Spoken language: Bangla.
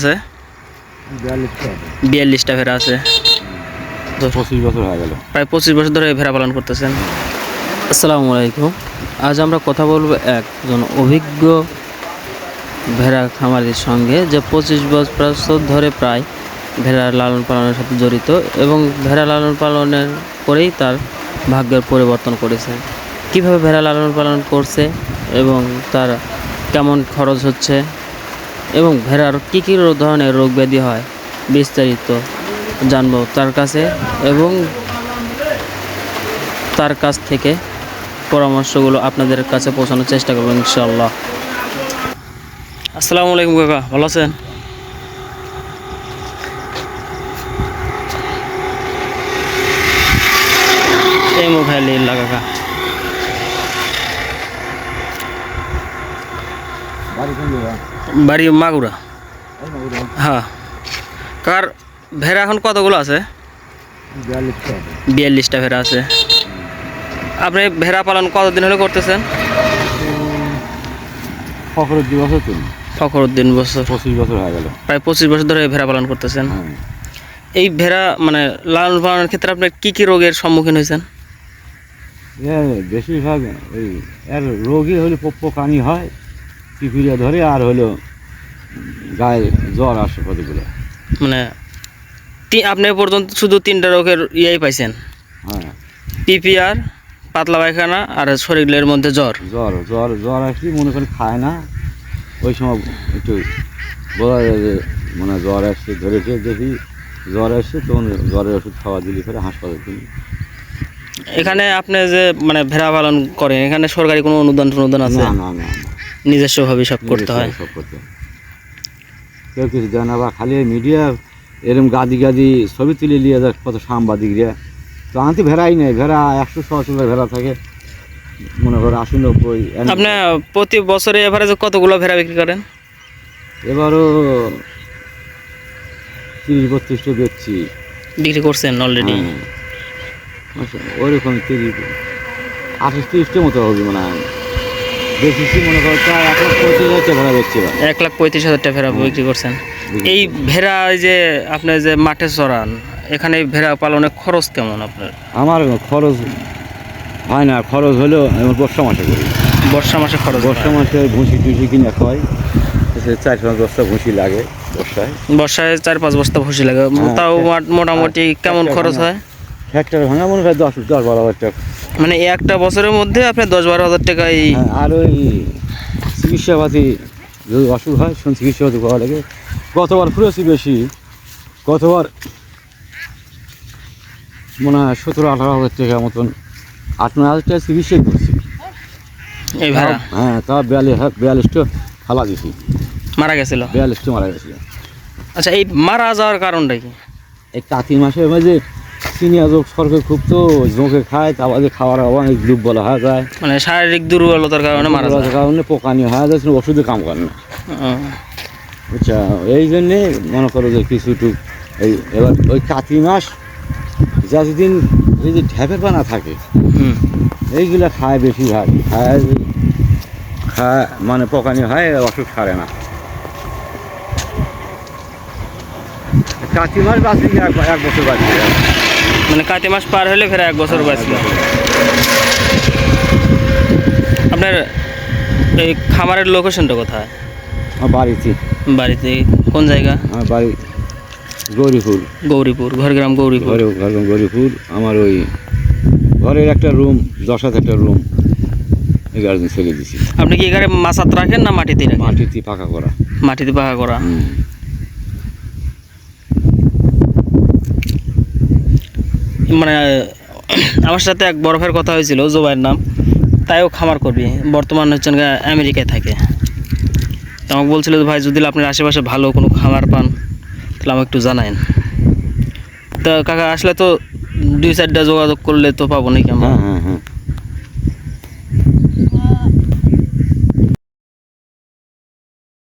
আছে? বিয়াল্লিশটা ভেড়া আছে। পঁচিশ বছর হয়ে গেল। প্রায় পঁচিশ বছর ধরে ভেড়া পালন করতেছেন। আসসালামু আলাইকুম। আজ আমরা কথা বলব একজন অভিজ্ঞ ভেড়া খামারির সঙ্গে যে পঁচিশ বছর ধরে প্রায় ভেড়া লালন পালনের সাথে জড়িত এবং ভেড়া লালন পালনের করেই তার ভাগ্যের পরিবর্তন করেছে। কীভাবে ভেড়া লালন পালন করছে এবং তার কেমন খরচ হচ্ছে? এবং ভেড়ার কী কী ধরনের রোগ ব্যাধি হয় বিস্তারিত জানব তার কাছে এবং তার কাছ থেকে পরামর্শগুলো আপনাদের কাছে পৌঁছানোর চেষ্টা করব ইনশাল্লাহ আসসালামু আলাইকুম কাকা, ভালো আছেন? এই মোবাইল ইল্লা কাকা বাড়ি কোন জায়গা? বাড়ি মাগুরা। হ্যাঁ। কার ভেড়া এখন কতগুলো আছে? বিয়াল্লিশটা। ভেড়া আছে। আপনি ভেড়া পালন কতদিন হলে করতেছেন? ফখরের দু বছর ফখরুদ্দিন বছর। পঁচিশ বছর হয়ে গেল। প্রায় পঁচিশ বছর ধরে ভেড়া পালন করতেছেন। হ্যাঁ। এই ভেড়া মানে লালন পালনের ক্ষেত্রে আপনি কি কি রোগের সম্মুখীন হয়েছেন? বেশিরভাগ এই এর রোগী হলে পোকানি হয় পিপিড়ে ধরে আর হলো গায়ে জ্বর আসে কতগুলো মানে আপনি পর্যন্ত শুধু তিনটা রোগের ইয়েই পাইছেন? হ্যাঁ। পিপিআর পাতলা পায়খানা আর শরীরের মধ্যে জ্বর? জ্বর জ্বর জ্বর আসলে মনে করেন খায় না। ওই সময় একটু বোঝা যায় যে মানে জ্বর আসছে ধরেছে দেখি জ্বর আসছে তখন জ্বরের ওষুধ খাওয়া দিলি ফেলে হাসপাতাল দিলি এখানে আপনি যে মানে ভেড়া পালন করেন এখানে সরকারি কোনো অনুদান অনুদান আছে? না না না না। নিজস্বভাবে সব করতে হয়? সব করতে হয়। কেউ কিছু দেয় না বা খালি মিডিয়া এরম গাদি গাদি ছবি তুলে নিয়ে যায় কত সাংবাদিক সাংবাদিকরা। তো আনতে ভেড়াই নেই ভেড়া একশো ছশো ভেড়া থাকে। মনে করো আশি নব্বই আপনি প্রতি বছরে এভারেজে কতগুলো ভেড়া বিক্রি করেন? এবারও তিরিশ বত্রিশটা বেচছি। বিক্রি করছেন অলরেডি হ্যাঁ। আচ্ছা, ওইরকম তিরিশ আঠাশ তিরিশটা মতো হবে মনে হয়। বেশি মনে করো প্রায় এক লাখ পঁচিশ হাজার ভেড়া বেচছি এক লাখ পঁয়ত্রিশ হাজার টাকা ভেড়া বিক্রি করছেন। এই ভেড়া যে আপনি যে মাঠে চড়ান এখানে ভেড়া পালনের খরচ কেমন আপনার? আমার খরচ হয় না খরচ হলেও আমি বর্ষা মাসে করি। বর্ষা মাসে খরচ বর্ষা মাসে ভুসি টুসি কিনে খাওয়াই। চার পাঁচ বস্তা ভুসি লাগে বর্ষায়। বর্ষায় চার পাঁচ বস্তা ভুসি লাগে। হ্যাঁ, তাও মোটামুটি কেমন খরচ হয়? হেক্টর ভাঙা মনে হয় দশ দশ বারো হাজার টাকা। মানে এই একটা বছরের মধ্যে আপনি দশ বারো হাজার টাকায় হ্যাঁ, আর ওই চিকিৎসাপাতি যদি অসুখ হয় শুন চিকিৎসাপাতি পাওয়া লাগে। গতবার ফুরেছি বেশি। গতবার মনে হয় সতেরো আঠারো হাজার টাকা মতন আট নয় হাজার টাকা চিকিৎসাই করছি। এই ভেড়া? হ্যাঁ তা বিয়াল্লিশ বিয়াল্লিশটা ফালা দিছি। মারা গেছিল? বিয়াল্লিশটা মারা গেছিল। আচ্ছা এই মারা যাওয়ার কারণটা কি? এই কাতি মাসের মাঝে চিনিয়া যোগ সরকে খুব তো জোঁকে খায় তারপর যে খাওয়ার অনেক ডুব বলা হয়ে যায়। মানে শারীরিক দুর্বলতার কারণে মারা যায়। কারণে পোকানি হয়ে যাচ্ছে ওষুধে কাম করে না। আচ্ছা এই জন্যে মনে করো যে কিছুটু এই এবার ওই কাতি মাস যতদিন এই যে ঢ্যাপের পানা থাকে এইগুলো খায় বেশি ভাগ খায় খায় মানে পোকানি হয় অসুখ সারে না। কাতি মাস বাঁচি এক এক বছর বাঁচি মানে কাতি মাস পার হলে ফের এক বছর বাঁচল আপনার এই খামারের লোকেশনটা কোথায়? বাড়িতে। বাড়িতে কোন জায়গা? আমার বাড়ি গৌরীপুর। গৌরীপুর ঘরগ্রাম গৌরীপুর। ঘরে গৌরীপুর। আমার ওই ঘরের একটা রুম দশ হাজার একটা রুম এগারো দিন ছেড়ে দিছি। আপনি কি এখানে মাছাত রাখেন না মাটিতে মাটিতে পাকা করা। মাটিতে পাকা করা? মানে আমার সাথে এক বরফের কথা হয়েছিল, জোবাইয়ের নাম। তাইও খামার করবি। বর্তমান হচ্ছেন আমেরিকায় থাকে। তো আমাকে বলছিল ভাই, যদি আপনার আশেপাশে ভালো কোনো খামার পান, তাহলে আমাকে একটু জানায়েন। তা কাকা, আসলে তো দুই চারটা যোগাযোগ করলে তো পাবো নাকি আমরা? হ্যাঁ হ্যাঁ।